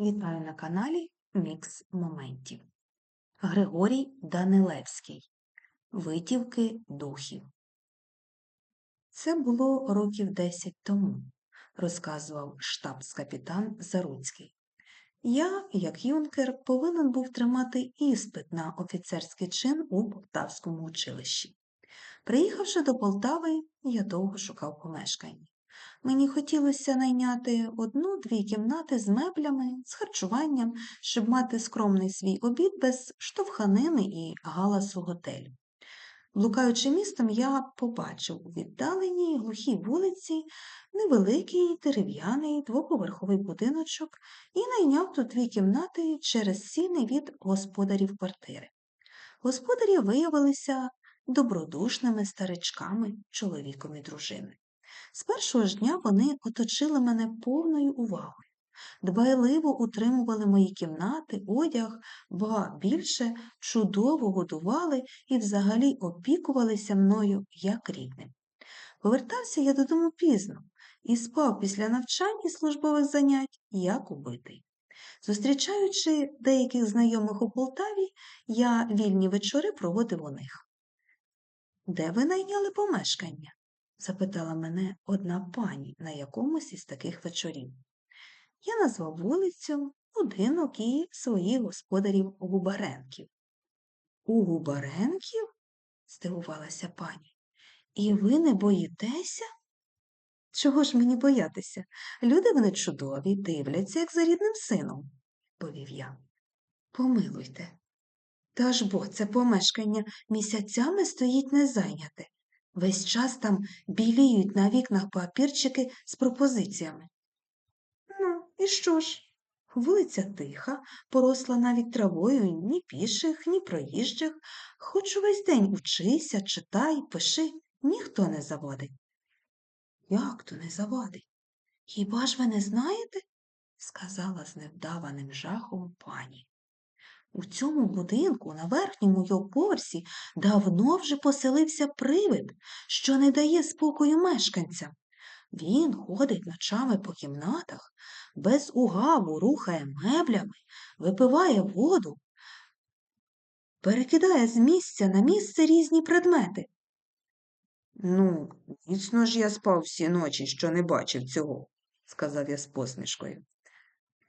Вітаю на каналі Мікс Моментів. Григорій Данилевський. Витівки духів. Це було років 10 тому, розказував штабс-капітан Заруцький. Я, як юнкер, повинен був тримати іспит на офіцерський чин у Полтавському училищі. Приїхавши до Полтави, я довго шукав помешкання. Мені хотілося найняти одну-дві кімнати з меблями, з харчуванням, щоб мати скромний свій обід без штовханини і галасу готелю. Блукаючи містом, я побачив у віддаленій глухій вулиці невеликий дерев'яний двоповерховий будиночок і найняв тут дві кімнати через сіни від господарів квартири. Господарі виявилися добродушними старичками, чоловіком і дружиною. З першого ж дня вони оточили мене повною увагою, дбайливо утримували мої кімнати, одяг, ба більше чудово годували і взагалі опікувалися мною як рідним. Повертався я додому пізно і спав після навчань і службових занять, як убитий. Зустрічаючи деяких знайомих у Полтаві, я вільні вечори проводив у них. Де ви найняли помешкання? Запитала мене одна пані на якомусь із таких вечорів. Я назвав вулицю, будинок і своїх господарів Губаренків. У Губаренків? здивувалася пані. І ви не боїтеся? Чого ж мені боятися? Люди вони чудові, дивляться, як за рідним сином, повів я. Помилуйте. Та ж бо це помешкання місяцями стоїть незайняте. Весь час там біліють на вікнах папірчики з пропозиціями. Ну, і що ж? Вулиця тиха, поросла навіть травою ні піших, ні проїжджих, хоч увесь день учися, читай, пиши, ніхто не заводить. Як то не завадить? Хіба ж ви не знаєте? сказала з невдаваним жахом пані. У цьому будинку на верхньому його поверсі давно вже поселився привид, що не дає спокою мешканцям. Він ходить ночами по кімнатах, без угаву рухає меблями, випиває воду, перекидає з місця на місце різні предмети. Ну, міцно ж я спав всі ночі, що не бачив цього, сказав я з посмішкою.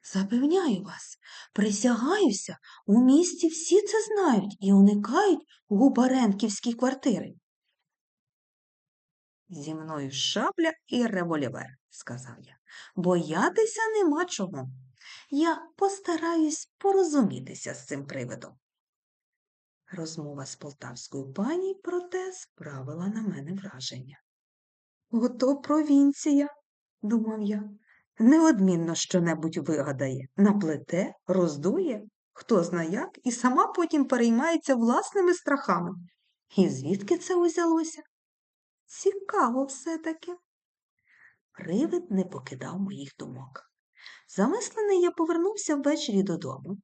Запевняю вас, присягаюся, у місті всі це знають і уникають губаренківські квартири. Зі мною шабля і револьвер, сказав я. Боятися нема чого. Я постараюсь порозумітися з цим привидом. Розмова з полтавською пані, проте справила на мене враження. Ото провінція, думав я. Неодмінно що-небудь вигадає, наплете, роздує, хто зна як, і сама потім переймається власними страхами. І звідки це узялося? Цікаво все-таки. Привид не покидав моїх думок. Замислений я повернувся ввечері додому,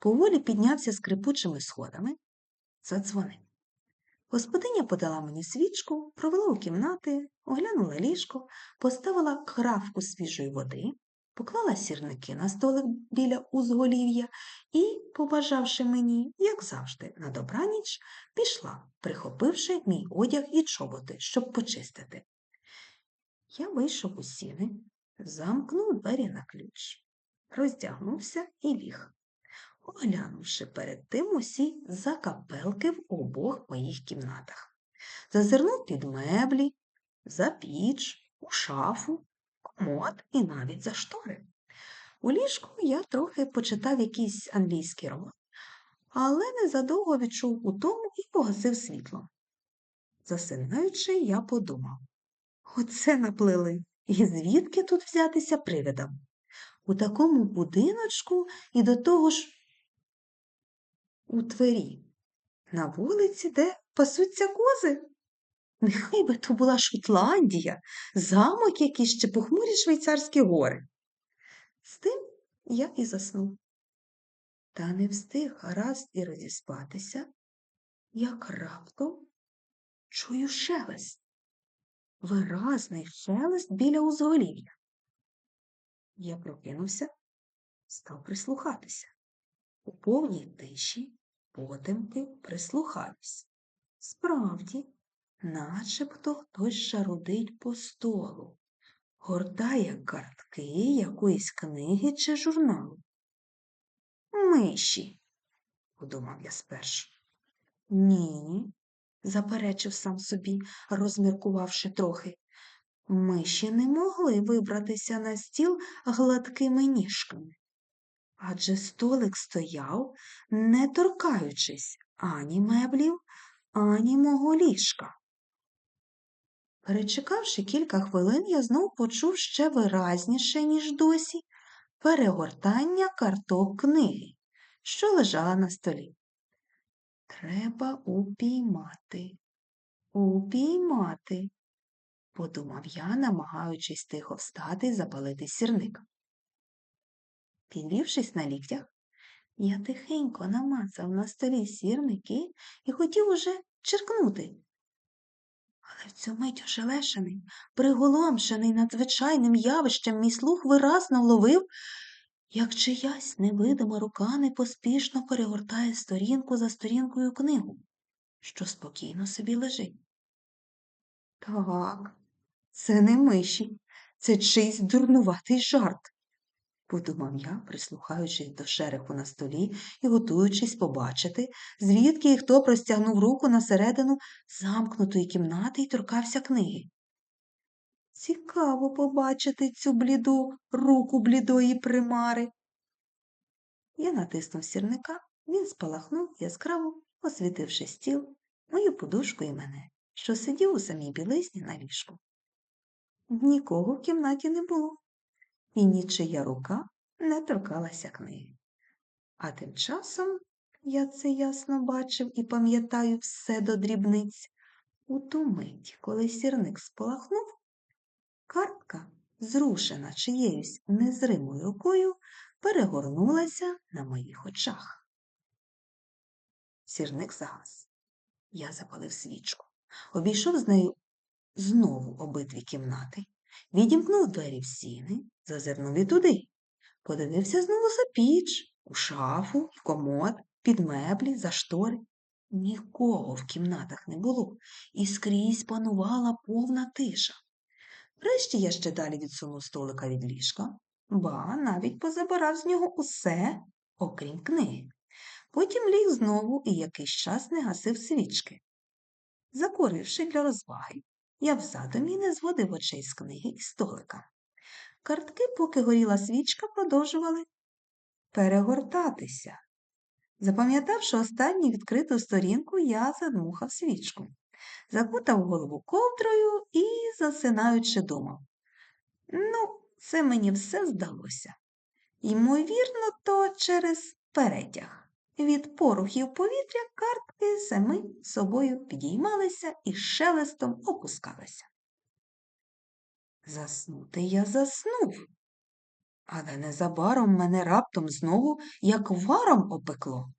поволі піднявся скрипучими сходами, задзвонив. Господиня подала мені свічку, провела у кімнати, оглянула ліжко, поставила кравку свіжої води, поклала сірники на столик біля узголів'я і, побажавши мені, як завжди, на добраніч, пішла, прихопивши мій одяг і чоботи, щоб почистити. Я вийшов у сіни, замкнув двері на ключ, роздягнувся і ліг оглянувши перед тим усі закапелки в обох моїх кімнатах. Зазирнув під меблі, за піч, у шафу, комод і навіть за штори. У ліжку я трохи почитав якийсь англійський роман, але незадовго відчув утому і погасив світло. Засинаючи, я подумав оце наплили, і звідки тут взятися привидам? У такому будиночку і до того ж у Твері, на вулиці, де пасуться кози. Нехай би то була Шотландія, замок якийсь чи похмурі швейцарські гори. З тим я і заснув. Та не встиг гаразд і розіспатися, як раптом чую шелест, виразний шелест біля узголів'я. Я прокинувся, став прислухатися. У повній тиші потемки прислухаюсь. Справді, начебто хтось шарудить по столу, гортає картки якоїсь книги чи журналу. Миші, подумав я спершу. Ні, заперечив сам собі, розміркувавши трохи. Миші не могли вибратися на стіл гладкими ніжками, адже столик стояв, не торкаючись ані меблів, ані мого ліжка. Перечекавши кілька хвилин, я знов почув ще виразніше, ніж досі, перегортання карток книги, що лежала на столі. Треба упіймати, упіймати, подумав я, намагаючись тихо встати і запалити сірник. Підвівшись на ліктях, я тихенько намацав на столі сірники і хотів уже черкнути. Але в цю мить ошелешений, приголомшений надзвичайним явищем, мій слух виразно вловив, як чиясь невидима рука непоспішно перегортає сторінку за сторінкою книгу, що спокійно собі лежить. Так, це не миші, це чийсь дурнуватий жарт, подумав я, прислухаючись до шереху на столі і готуючись побачити, звідки і хто простягнув руку на середину замкнутої кімнати і торкався книги. Цікаво побачити цю бліду руку блідої примари. Я натиснув сірника, він спалахнув яскраво, освітивши стіл, мою подушку і мене, що сидів у самій білизні на ліжку. Нікого в кімнаті не було, і нічия рука не торкалася книги. А тим часом я це ясно бачив і пам'ятаю все до дрібниць. У ту мить, коли сірник спалахнув, картка, зрушена чиєюсь незримою рукою, перегорнулася на моїх очах. Сірник загас. Я запалив свічку, обійшов з нею знову обидві кімнати, відімкнув двері в сіни, зазирнув і туди, подивився знову за піч, у шафу, в комод, під меблі, за штори. Нікого в кімнатах не було, і скрізь панувала повна тиша. Врешті я ще далі відсунув столика від ліжка, ба навіть позабирав з нього усе, окрім книги. Потім ліг знову і якийсь час не гасив свічки. Закуривши для розваги, я в задумі не зводив очей з книги і столика. Картки, поки горіла свічка, продовжували перегортатися. Запам'ятавши останню відкриту сторінку, я задмухав свічку, закутав голову ковдрою і, засинаючи, думав. Ну, це мені все здалося. Ймовірно, то через перетяг. Від порухів повітря картки самі собою підіймалися і шелестом опускалися. Заснути я заснув, але незабаром мене раптом знову як варом опекло.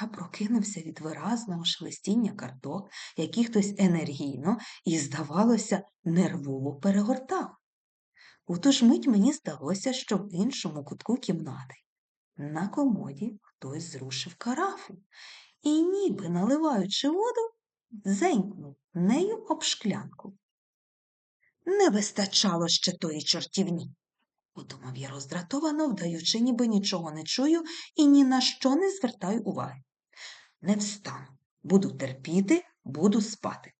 Я прокинувся від виразного шелестіння карток, які хтось енергійно і, здавалося, нервово перегортав. У ту ж мить мені здалося, що в іншому кутку кімнати на комоді хтось зрушив карафу і, ніби наливаючи воду, зенькнув нею об шклянку. Не вистачало ще тої чортівні, подумав я роздратовано, вдаючи, ніби нічого не чую і ні на що не звертаю уваги. Не встану, буду терпіти, буду спати.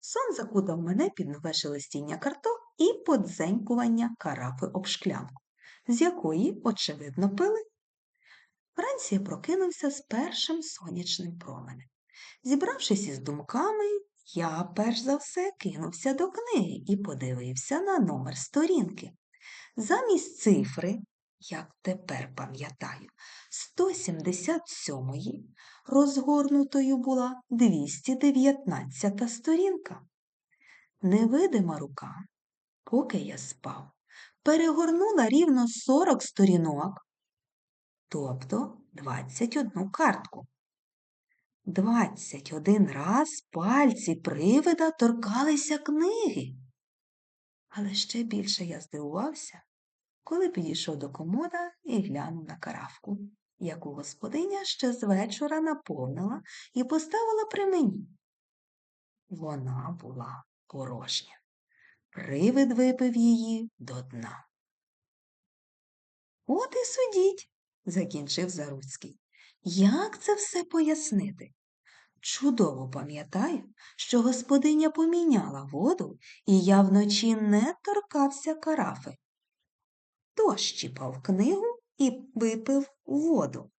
Сон закутав мене під нове шелестіння карток і подзенькування карафи об шклянку, з якої, очевидно, пили. Вранці я прокинувся з першим сонячним променем. Зібравшись із думками, я перш за все кинувся до книги і подивився на номер сторінки. Замість цифри, як тепер пам'ятаю, 177-ї розгорнутою була 219 сторінка. Невидима рука, поки я спав, перегорнула рівно 40 сторінок, тобто 21 картку. 21 раз пальці привида торкалися книги. Але ще більше я здивувався, коли підійшов до комода і глянув на каравку, яку господиня ще з вечора наповнила і поставила при мені. Вона була порожня. Привид випив її до дна. От і судіть, закінчив Заруцький. Як це все пояснити? Чудово пам'ятаю, що господиня поміняла воду, і я вночі не торкався карафи. Дощіпав книгу і випив воду.